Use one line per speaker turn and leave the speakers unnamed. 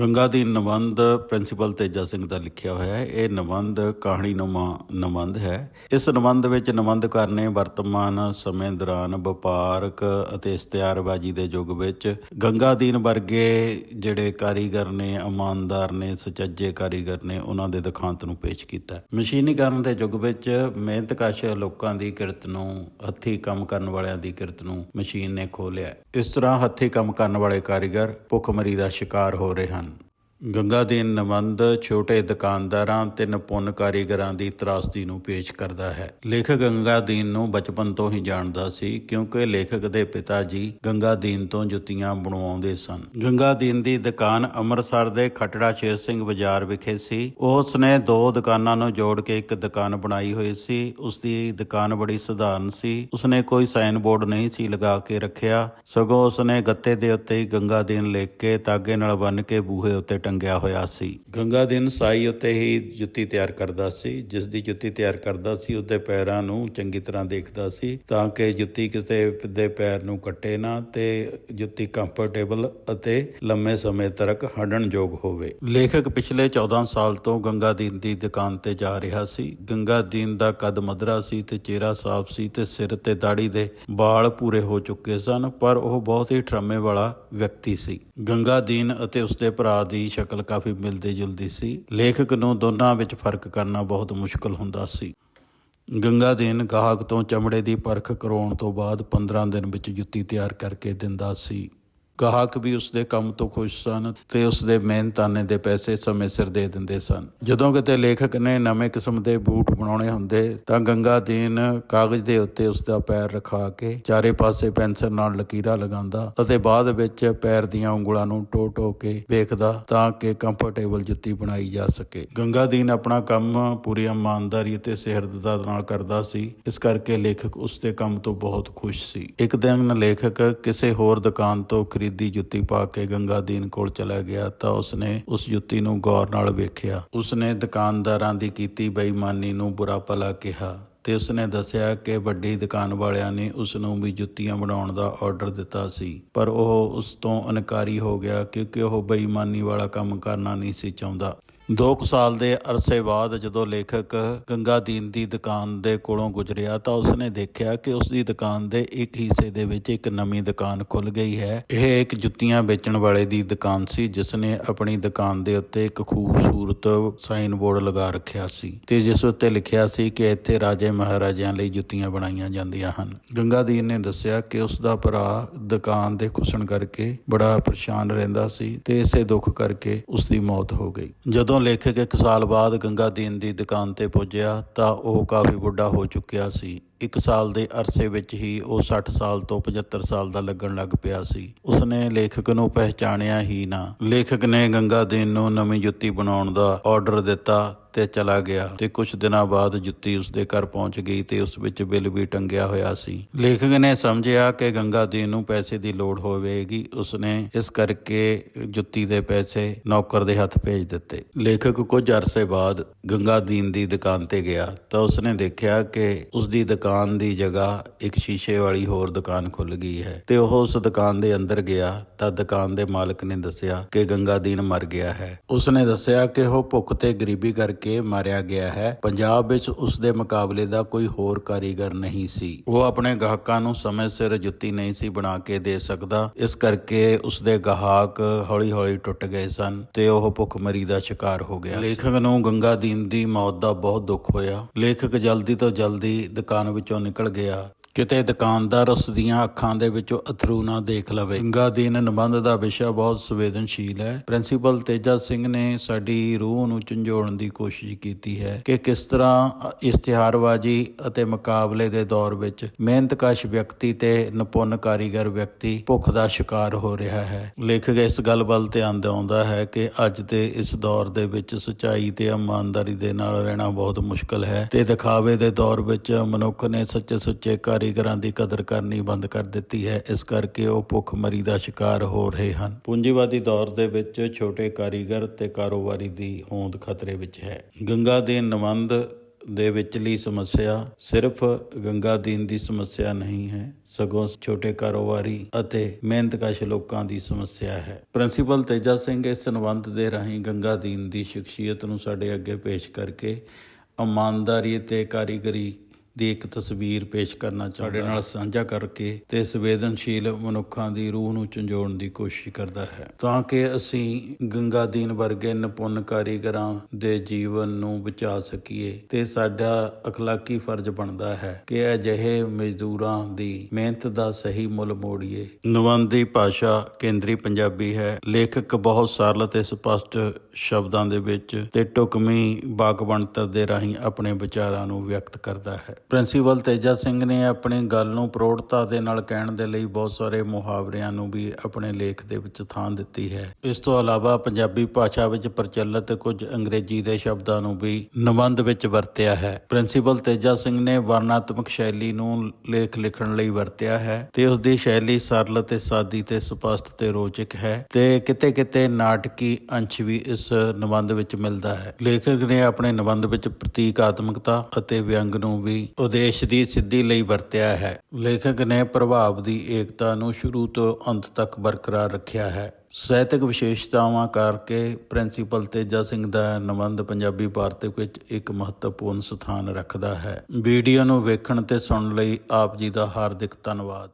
ਗੰਗਾ ਦੀ ਨਿਬੰਧ ਪ੍ਰਿੰਸੀਪਲ ਤੇਜਾ ਸਿੰਘ ਦਾ ਲਿਖਿਆ ਹੋਇਆ ਹੈ। ਇਹ ਨਿਬੰਧ ਕਹਾਣੀਨੁਮਾ ਨਿਬੰਧ ਹੈ। ਇਸ ਨਿਬੰਧ ਵਿੱਚ ਨਿਬੰਧਕਾਰ ਨੇ ਵਰਤਮਾਨ ਸਮੇਂ ਦੌਰਾਨ ਵਪਾਰਕ ਅਤੇ ਇਸ਼ਤਿਹਾਰਬਾਜ਼ੀ ਦੇ ਯੁੱਗ ਵਿੱਚ ਗੰਗਾ ਦੀਨ ਵਰਗੇ ਜਿਹੜੇ ਕਾਰੀਗਰ ਨੇ, ਇਮਾਨਦਾਰ ਨੇ, ਸੁਚੱਜੇ ਕਾਰੀਗਰ ਨੇ, ਉਹਨਾਂ ਦੇ ਦੁਖਾਂਤ ਨੂੰ ਪੇਸ਼ ਕੀਤਾ ਮਸ਼ੀਨੀਕਰਨ ਦੇ ਯੁੱਗ ਵਿੱਚ ਮਿਹਨਤਕਸ਼ ਲੋਕਾਂ ਦੀ ਕਿਰਤ ਨੂੰ, ਹੱਥੀਂ ਕੰਮ ਕਰਨ ਵਾਲਿਆਂ ਦੀ ਕਿਰਤ ਨੂੰ ਮਸ਼ੀਨ ਨੇ ਖੋਹ ਇਸ ਤਰ੍ਹਾਂ ਹੱਥੀਂ ਕੰਮ ਕਰਨ ਵਾਲੇ ਕਾਰੀਗਰ ਭੁੱਖਮਰੀ ਦਾ ਸ਼ਿਕਾਰ ਹੋ ਰਹੇ ਹਨ। ਗੰਗਾ ਦੀਨ ਨਿਬੰਧ ਛੋਟੇ ਦੁਕਾਨਦਾਰਾਂ ਤੇ ਨਿਪੁੰਨ ਕਾਰੀਗਰਾਂ ਦੀ ਤਰਾਸਦੀ ਨੂੰ ਪੇਸ਼ ਕਰਦਾ ਹੈ। ਲੇਖਕ ਗੰਗਾ ਦੀਨ ਨੂੰ ਬਚਪਨ ਤੋਂ ਹੀ ਜਾਣਦਾ ਸੀ, ਕਿਉਂਕਿ ਲੇਖਕ ਦੇ ਪਿਤਾ ਜੀ ਗੰਗਾ ਦੀਨ ਤੋਂ ਜੁੱਤੀਆਂ ਬਣਵਾਉਂਦੇ ਸਨ। ਗੰਗਾ ਦੀਨ ਦੀ ਦੁਕਾਨ ਅੰਮ੍ਰਿਤਸਰ ਦੇ ਖਟੜਾ ਸ਼ੇਰ ਸਿੰਘ ਬਾਜ਼ਾਰ ਵਿਖੇ ਸੀ। ਉਸ ਨੇ ਦੋ ਦੁਕਾਨਾਂ ਨੂੰ ਜੋੜ ਕੇ ਇੱਕ ਦੁਕਾਨ ਬਣਾਈ ਹੋਈ ਸੀ। ਉਸ ਦੀ ਦੁਕਾਨ ਬੜੀ ਸਧਾਰਨ ਸੀ। ਉਸਨੇ ਕੋਈ ਸਾਈਨ ਬੋਰਡ ਨਹੀਂ ਸੀ ਲਗਾ ਕੇ ਰੱਖਿਆ। ਸਗੋਂ ਉਸਨੇ ਗੱਤੇ ਦੇ ਉੱਤੇ ਹੀ ਗੰਗਾ ਦੀਨ ਲਿਖ ਕੇ ਤਾਗੇ ਨਾਲ ਬੰਨ੍ਹ ਕੇ ਬੂਹੇ ਉੱਤੇ ਟੰਗਿਆ ਹੋਇਆ ਸੀ। ਗੰਗਾ ਦੀਨ ਸਾਈ ਉੱਤੇ ਹੀ ਜੁੱਤੀ ਤਿਆਰ ਕਰਦਾ ਸੀ। ਜਿਸ ਦੀ ਜੁੱਤੀ ਤਿਆਰ ਕਰਦਾ ਸੀ ਉਹਦੇ ਪੈਰਾਂ ਨੂੰ ਚੰਗੀ ਤਰ੍ਹਾਂ ਦੇਖਦਾ ਸੀ ਤਾਂ ਕਿ ਜੁੱਤੀ ਕਿਸੇ ਦੇ ਪੈਰ ਨੂੰ ਕੱਟੇ ਨਾ ਤੇ ਜੁੱਤੀ ਕੰਫਰਟੇਬਲ ਅਤੇ ਲੰਮੇ ਸਮੇਂ ਤੱਕ ਹੰਡਣਯੋਗ ਹੋਵੇ। ਲੇਖਕ ਪਿਛਲੇ 14 ਸਾਲ ਤੋਂ ਗੰਗਾ ਦੀਨ ਦੀ ਦੁਕਾਨ ਤੇ ਜਾ ਰਿਹਾ ਸੀ। ਗੰਗਾ ਦੀਨ ਦਾ ਕੱਦ ਮਧਰਾ ਸੀ ਤੇ ਚਿਹਰਾ ਸਾਫ਼ ਸੀ ਤੇ ਸਿਰ ਤੇ ਦਾੜੀ ਦੇ ਵਾਲ ਪੂਰੇ ਹੋ ਚੁੱਕੇ ਸਨ ਪਰ ਉਹ ਬਹੁਤ ਹੀ ਠਰਮੇ ਵਾਲਾ ਵਿਅਕਤੀ ਸੀ। ਗੰਗਾ ਦੀਨ ਅਤੇ ਉਸਦੇ ਭਰਾ ਦੀ ਸ਼ਕਲ ਕਾਫੀ ਮਿਲਦੀ ਜੁਲਦੀ ਸੀ। ਲੇਖਕ ਨੂੰ ਦੋਨਾਂ ਵਿੱਚ ਫ਼ਰਕ ਕਰਨਾ ਬਹੁਤ ਮੁਸ਼ਕਲ ਹੁੰਦਾ ਸੀ। ਗੰਗਾ ਦੀਨ ਗਾਹਕ ਤੋਂ ਚਮੜੇ ਦੀ ਪਰਖ ਕਰਾਉਣ ਤੋਂ ਬਾਅਦ 15 ਦਿਨ ਵਿੱਚ ਜੁੱਤੀ ਤਿਆਰ ਕਰਕੇ ਦਿੰਦਾ ਸੀ। ਗਾਹਕ ਵੀ ਉਸਦੇ ਕੰਮ ਤੋਂ ਖੁਸ਼ ਸਨ ਤੇ ਉਸਦੇ ਮਿਹਨਤਾਨੇ ਦੇ ਪੈਸੇ ਸਮੇਂ ਸਿਰ ਦੇ ਦਿੰਦੇ ਸਨ। ਜਦੋਂ ਕਿਤੇ ਲੇਖਕ ਨੇ ਨਵੇਂ ਕਿਸਮ ਦੇ ਬੂਟ ਬਣਾਉਣੇ ਹੁੰਦੇ ਤਾਂ ਗੰਗਾ ਦੀਨ ਕਾਗਜ਼ ਦੇ ਉੱਤੇ ਉਸਦਾ ਪੈਰ ਰਖਾ ਕੇ ਚਾਰੇ ਪਾਸੇ ਪੈਨਸਲ ਨਾਲ ਲਕੀਰਾਂ ਲਗਾਉਂਦਾ ਅਤੇ ਬਾਅਦ ਵਿੱਚ ਪੈਰ ਦੀਆਂ ਉਂਗਲਾਂ ਨੂੰ ਟੋ ਟੋ ਕੇ ਵੇਖਦਾ ਤਾਂ ਕਿ ਕੰਫਰਟੇਬਲ ਜੁੱਤੀ ਬਣਾਈ ਜਾ ਸਕੇ। ਗੰਗਾ ਦੀਨ ਆਪਣਾ ਕੰਮ ਪੂਰੀ ਇਮਾਨਦਾਰੀ ਅਤੇ ਸਿਰਦਤਾ ਨਾਲ ਕਰਦਾ ਸੀ। ਇਸ ਕਰਕੇ ਲੇਖਕ ਉਸਦੇ ਕੰਮ ਤੋਂ ਬਹੁਤ ਖੁਸ਼ ਸੀ। ਇੱਕ ਦਿਨ ਲੇਖਕ ਕਿਸੇ ਹੋਰ ਦੁਕਾਨ ਤੋਂ ਖਰੀਦੀ ਜੁੱਤੀ ਪਾ ਕੇ ਗੰਗਾ ਦੀਨ ਕੋਲ ਚਲਾ ਗਿਆ ਤਾਂ ਉਸਨੇ ਉਸ ਜੁੱਤੀ ਨੂੰ ਗੌਰ ਨਾਲ ਵੇਖਿਆ। ਉਸਨੇ ਦੁਕਾਨਦਾਰਾਂ ਦੀ ਕੀਤੀ ਬੇਈਮਾਨੀ ਨੂੰ ਬੁਰਾ ਭਲਾ ਕਿਹਾ ਤੇ ਉਸਨੇ ਦੱਸਿਆ ਕਿ ਵੱਡੀ ਦੁਕਾਨ ਵਾਲਿਆਂ ਨੇ ਉਸ ਨੂੰ ਵੀ ਜੁੱਤੀਆਂ ਬਣਾਉਣ ਦਾ ਆਰਡਰ ਦਿੱਤਾ ਸੀ। ਪਰ ਉਹ ਉਸ ਤੋਂ ਇਨਕਾਰੀ ਹੋ ਗਿਆ ਕਿਉਂਕਿ ਉਹ ਬੇਈਮਾਨੀ ਵਾਲਾ ਕੰਮ ਕਰਨਾ ਨਹੀਂ ਸੀ ਚਾਹੁੰਦਾ। ਦੋ ਕੁ ਸਾਲ ਦੇ ਅਰਸੇ ਬਾਅਦ ਜਦੋਂ ਲੇਖਕ ਗੰਗਾ ਦੀਨ ਦੀ ਦੁਕਾਨ ਦੇ ਕੋਲੋਂ ਗੁਜ਼ਰਿਆ ਤਾਂ ਉਸਨੇ ਦੇਖਿਆ ਕਿ ਉਸ ਦੀ ਦੁਕਾਨ ਦੇ ਇੱਕ ਹਿੱਸੇ ਦੇ ਵਿੱਚ ਇੱਕ ਨਵੀਂ ਦੁਕਾਨ ਖੁੱਲ ਗਈ ਹੈ। ਇਹ ਇੱਕ ਜੁੱਤੀਆਂ ਵੇਚਣ ਵਾਲੇ ਦੀ ਦੁਕਾਨ ਸੀ ਜਿਸ ਨੇ ਆਪਣੀ ਦੁਕਾਨ ਦੇ ਉੱਤੇ ਇੱਕ ਖੂਬਸੂਰਤ ਸਾਈਨ ਬੋਰਡ ਲਗਾ ਰੱਖਿਆ ਸੀ ਤੇ ਜਿਸ ਉੱਤੇ ਲਿਖਿਆ ਸੀ ਕਿ ਇੱਥੇ ਰਾਜੇ ਮਹਾਰਾਜਿਆਂ ਲਈ ਜੁੱਤੀਆਂ ਬਣਾਈਆਂ ਜਾਂਦੀਆਂ ਹਨ। ਗੰਗਾ ਦੀਨ ਨੇ ਦੱਸਿਆ ਕਿ ਉਸ ਦਾ ਭਰਾ ਦੁਕਾਨ ਦੇ ਖੁਸਣ ਕਰਕੇ ਬੜਾ ਪਰੇਸ਼ਾਨ ਰਹਿੰਦਾ ਸੀ ਤੇ ਇਸੇ ਦੁੱਖ ਕਰਕੇ ਉਸ ਦੀ ਮੌਤ ਹੋ ਗਈ। ਜਦੋਂ ਲੇਖਕ ਇੱਕ ਸਾਲ ਬਾਅਦ ਗੰਗਾ ਦੀਨ ਦੀ ਦੁਕਾਨ ਤੇ ਪੁੱਜਿਆ ਤਾਂ ਉਹ ਕਾਫੀ ਬੁੱਢਾ ਹੋ ਚੁੱਕਿਆ ਸੀ। ਇੱਕ ਸਾਲ ਦੇ ਅਰਸੇ ਵਿੱਚ ਹੀ ਉਹ 60 ਸਾਲ ਤੋਂ 75 ਸਾਲ ਦਾ ਲੱਗਣ ਲੱਗ ਪਿਆ ਸੀ। ਉਸਨੇ ਲੇਖਕ ਨੂੰ ਪਹਿਚਾਣਿਆ ਹੀ ਨਾ। ਲੇਖਕ ਨੇ ਗੰਗਾ ਦੀਨ ਨੂੰ ਨਵੀਂ ਜੁੱਤੀ ਬਣਾਉਣ ਦਾ ਆਰਡਰ ਦਿੱਤਾ ਤੇ ਚਲਾ ਗਿਆ ਤੇ ਕੁਝ ਦਿਨਾਂ ਬਾਅਦ ਜੁੱਤੀ ਉਸਦੇ ਘਰ ਪਹੁੰਚ ਗਈ ਤੇ ਉਸ ਵਿੱਚ ਬਿੱਲ ਵੀ ਟੰਗਿਆ ਹੋਇਆ ਸੀ। ਲੇਖਕ ਨੇ ਸਮਝਿਆ ਕਿ ਗੰਗਾ ਦੀਨ ਨੂੰ ਪੈਸੇ ਦੀ ਲੋੜ ਹੋਵੇਗੀ। ਉਸਨੇ ਇਸ ਕਰਕੇ ਜੁੱਤੀ ਦੇ ਪੈਸੇ ਨੌਕਰ ਦੇ ਹੱਥ ਭੇਜ ਦਿੱਤੇ। ਲੇਖਕ ਕੁਝ ਅਰਸੇ ਬਾਅਦ ਗੰਗਾ ਦੀਨ ਦੀ ਦੁਕਾਨ ਤੇ ਗਿਆ ਤਾਂ ਉਸਨੇ ਦੇਖਿਆ ਕਿ ਉਸ ਦੀ ਦੁਕਾਨ ਦੀ ਜਗ੍ਹਾ ਇੱਕ ਸ਼ੀਸ਼ੇ ਵਾਲੀ ਹੋਰ ਦੁਕਾਨ ਖੁੱਲ ਗਈ ਹੈ। ਤੇ ਉਹ ਉਸ ਦੁਕਾਨ ਦੇ ਅੰਦਰ ਗਿਆ ਤਾਂ ਦੁਕਾਨ ਦੇ ਮਾਲਕ ਨੇ ਦੱਸਿਆ ਕਿ ਗੰਗਾ ਦੀਨ ਮਰ ਗਿਆ ਹੈ। ਉਸਨੇ ਦੱਸਿਆ ਕਿ ਉਹ ਭੁੱਖ ਤੇ ਗਰੀਬੀ ਕਰਕੇ ਮਾਰਿਆ ਗਿਆ ਹੈ। ਪੰਜਾਬ ਵਿੱਚ ਉਸ ਦੇ ਮੁਕਾਬਲੇ ਦਾ ਕੋਈ ਹੋਰ ਕਾਰੀਗਰ ਨਹੀਂ ਸੀ। ਉਹ ਆਪਣੇ ਗਾਹਕਾਂ ਨੂੰ ਸਮੇਂ ਸਿਰ ਜੁੱਤੀ ਨਹੀਂ ਸੀ ਬਣਾ ਕੇ ਦੇ ਸਕਦਾ। ਇਸ ਕਰਕੇ ਉਸ ਦੇ ਗਾਹਕ ਹੌਲੀ-ਹੌਲੀ ਟੁੱਟ ਗਏ ਸਨ ਤੇ ਉਹ ਭੁੱਖਮਰੀ ਦਾ ਸ਼ਿਕਾਰ ਹੋ ਗਿਆ ਲੇਖਕ ਨੂੰ ਗੰਗਾ ਦੀਨ ਦੀ ਮੌਤ ਦਾ ਬਹੁਤ ਦੁੱਖ ਹੋਇਆ। ਲੇਖਕ ਜਲਦੀ ਤੋਂ ਜਲਦੀ ਦੁਕਾਨ ਵਿੱਚੋਂ ਨਿਕਲ ਗਿਆ। ਕਿਤੇ ਦੁਕਾਨਦਾਰ ਉਸ ਦੀਆਂ ਅੱਖਾਂ ਦੇ ਵਿੱਚੋਂ ਅਥਰੂ ਨਾ ਦੇਖ ਲਵੇ। ਗੰਗਾ ਦੀਨ ਨਿਬੰਧ ਦਾ ਵਿਸ਼ਾ ਬਹੁਤ ਸੰਵੇਦਨਸ਼ੀਲ ਹੈ। ਪ੍ਰਿੰਸੀਪਲ ਤੇਜਾ ਸਿੰਘ ਨੇ ਸਾਡੀ ਰੂਹ ਨੂੰ ਝੰਜੋੜਨ ਦੀ ਕੋਸ਼ਿਸ਼ ਕੀਤੀ ਹੈ ਕਿ ਕਿਸ ਤਰ੍ਹਾਂ ਇਸ਼ਤਿਹਾਰਬਾਜ਼ੀ ਅਤੇ ਮੁਕਾਬਲੇ ਦੇ ਦੌਰ ਵਿੱਚ ਮਿਹਨਤਕਸ਼ ਵਿਅਕਤੀ ਤੇ ਨਿਪੁੰਨ ਕਾਰੀਗਰ ਵਿਅਕਤੀ ਭੁੱਖ ਦਾ ਸ਼ਿਕਾਰ ਹੋ ਰਿਹਾ ਹੈ। ਲੇਖਕ ਇਸ ਗੱਲ ਵੱਲ ਧਿਆਨ ਦਿਵਾਉਂਦਾ ਹੈ ਕਿ ਅੱਜ ਦੇ ਇਸ ਦੌਰ ਦੇ ਵਿੱਚ ਸਚਾਈ ਤੇ ਇਮਾਨਦਾਰੀ ਦੇ ਨਾਲ ਰਹਿਣਾ ਬਹੁਤ ਮੁਸ਼ਕਲ ਹੈ ਤੇ ਦਿਖਾਵੇ ਦੇ ਦੌਰ ਵਿੱਚ ਮਨੁੱਖ ਨੇ ਸੱਚੇ ਸੁੱਚੇ ਕਰ ਕਾਰੀਗਰਾਂ ਦੀ ਕਦਰ ਕਰਨੀ ਬੰਦ ਕਰ ਦਿੱਤੀ ਹੈ। ਇਸ ਕਰਕੇ ਉਹ ਭੁੱਖਮਰੀ ਦਾ ਸ਼ਿਕਾਰ ਹੋ ਰਹੇ ਹਨ। ਪੂੰਜੀਵਾਦੀ ਦੌਰ ਦੇ ਵਿੱਚ ਛੋਟੇ ਕਾਰੀਗਰ ਤੇ ਕਾਰੋਬਾਰੀ ਦੀ ਹੋਂਦ ਖਤਰੇ ਵਿੱਚ ਹੈ। ਗੰਗਾ ਦੇ ਨਿਬੰਧ ਦੇ ਵਿਚਲੀ ਸਮੱਸਿਆ ਸਿਰਫ ਗੰਗਾ ਦੀਨ ਦੀ ਸਮੱਸਿਆ ਨਹੀਂ ਹੈ। ਸਗੋਂ ਛੋਟੇ ਕਾਰੋਬਾਰੀ ਅਤੇ ਮਿਹਨਤਕਸ਼ ਲੋਕਾਂ ਦੀ ਸਮੱਸਿਆ ਹੈ। ਪ੍ਰਿੰਸੀਪਲ ਤੇਜਾ ਸਿੰਘ ਇਸ ਸੰਬੰਧ ਦੇ ਰਾਹੀਂ ਗੰਗਾ ਦੀਨ ਦੀ ਸ਼ਖਸੀਅਤ ਨੂੰ ਸਾਡੇ ਅੱਗੇ ਪੇਸ਼ ਕਰਕੇ ਇਮਾਨਦਾਰੀ ਤੇ ਕਾਰੀਗਰੀ ਦੀ ਇੱਕ ਤਸਵੀਰ ਪੇਸ਼ ਕਰਨਾ ਚਾਹੁੰਦਾ ਸਾਡੇ ਨਾਲ ਸਾਂਝਾ ਕਰਕੇ ਤੇ ਸੰਵੇਦਨਸ਼ੀਲ ਮਨੁੱਖਾਂ ਦੀ ਰੂਹ ਨੂੰ ਝੰਜੋੜਨ ਦੀ ਕੋਸ਼ਿਸ਼ ਕਰਦਾ ਹੈ। ਤਾਂ ਕਿ ਅਸੀਂ ਗੰਗਾ ਦੀਨ ਵਰਗੇ ਨਿਪੁੰਨ ਕਾਰੀਗਰਾਂ ਦੇ ਜੀਵਨ ਨੂੰ ਬਚਾ ਸਕੀਏ ਤੇ ਸਾਡਾ ਅਖਲਾਕੀ ਫਰਜ਼ ਬਣਦਾ ਹੈ ਕਿ ਅਜਿਹੇ ਮਜ਼ਦੂਰਾਂ ਦੀ ਮਿਹਨਤ ਦਾ ਸਹੀ ਮੁੱਲ ਮੋੜੀਏ। ਨਵੰਦ ਭਾਸ਼ਾ ਕੇਂਦਰੀ ਪੰਜਾਬੀ ਹੈ। ਲੇਖਕ ਬਹੁਤ ਸਰਲ ਤੇ ਸਪਸ਼ਟ ਸ਼ਬਦਾਂ ਦੇ ਵਿੱਚ ਤੇ ਬਾਕ ਬਣਤਰ ਦੇ ਰਾਹੀਂ ਆਪਣੇ ਵਿਚਾਰਾਂ ਨੂੰ ਵਿਅਕਤ ਕਰਦਾ ਹੈ। ਪ੍ਰਿੰਸੀਪਲ ਤੇਜਾ ਸਿੰਘ ਨੇ ਆਪਣੀ ਗੱਲ ਨੂੰ ਪ੍ਰੋੜਤਾ ਦੇ ਨਾਲ ਕਹਿਣ ਦੇ ਲਈ ਬਹੁਤ ਸਾਰੇ ਮੁਹਾਵਰਿਆਂ ਨੂੰ ਵੀ ਆਪਣੇ ਲੇਖ ਦੇ ਵਿੱਚ ਥਾਂ ਦਿੱਤੀ ਹੈ। ਇਸ ਤੋਂ ਇਲਾਵਾ ਪੰਜਾਬੀ ਭਾਸ਼ਾ ਵਿੱਚ ਪ੍ਰਚਲਿਤ ਕੁਝ ਅੰਗਰੇਜ਼ੀ ਦੇ ਸ਼ਬਦਾਂ ਨੂੰ ਵੀ ਨਿਬੰਧ ਵਿੱਚ ਵਰਤਿਆ ਹੈ। ਪ੍ਰਿੰਸੀਪਲ ਤੇਜਾ ਸਿੰਘ ਨੇ ਵਰਣਾਤਮਕ ਸ਼ੈਲੀ ਨੂੰ ਲੇਖ ਲਿਖਣ ਲਈ ਵਰਤਿਆ ਹੈ ਤੇ ਉਸ ਦੀ ਸ਼ੈਲੀ ਸਰਲ ਤੇ ਸਾਦੀ ਤੇ ਸਪਸ਼ਟ ਤੇ ਰੋਚਕ ਹੈ ਤੇ ਕਿਤੇ-ਕਿਤੇ ਨਾਟਕੀ ਅੰਸ਼ ਵੀ ਇਸ ਨਿਬੰਧ ਵਿੱਚ ਮਿਲਦਾ ਹੈ। ਲੇਖਕ ਨੇ ਆਪਣੇ ਨਿਬੰਧ ਵਿੱਚ ਪ੍ਰਤੀਕਾਤਮਕਤਾ ਅਤੇ ਵਿਅੰਗ ਨੂੰ ਵੀ ਉਦੇਸ਼ ਦੀ ਸਿੱਧੀ ਲਈ ਵਰਤਿਆ ਹੈ। ਲੇਖਕ ਨੇ ਪ੍ਰਭਾਵ ਦੀ ਏਕਤਾ ਨੂੰ ਸ਼ੁਰੂ ਤੋਂ ਅੰਤ ਤੱਕ ਬਰਕਰਾਰ ਰੱਖਿਆ ਹੈ। ਸਾਹਿਤਕ ਵਿਸ਼ੇਸ਼ਤਾਵਾਂ ਕਰਕੇ ਪ੍ਰਿੰਸੀਪਲ ਤੇਜਾ ਸਿੰਘ ਦਾ ਨਿਬੰਧ ਪੰਜਾਬੀ ਵਾਰਤਕ ਵਿੱਚ ਇੱਕ ਮਹੱਤਵਪੂਰਨ ਸਥਾਨ ਰੱਖਦਾ ਹੈ। ਵੀਡੀਓ ਨੂੰ ਵੇਖਣ ਤੇ ਸੁਣਨ ਲਈ ਆਪ ਜੀ ਦਾ ਹਾਰਦਿਕ ਧੰਨਵਾਦ।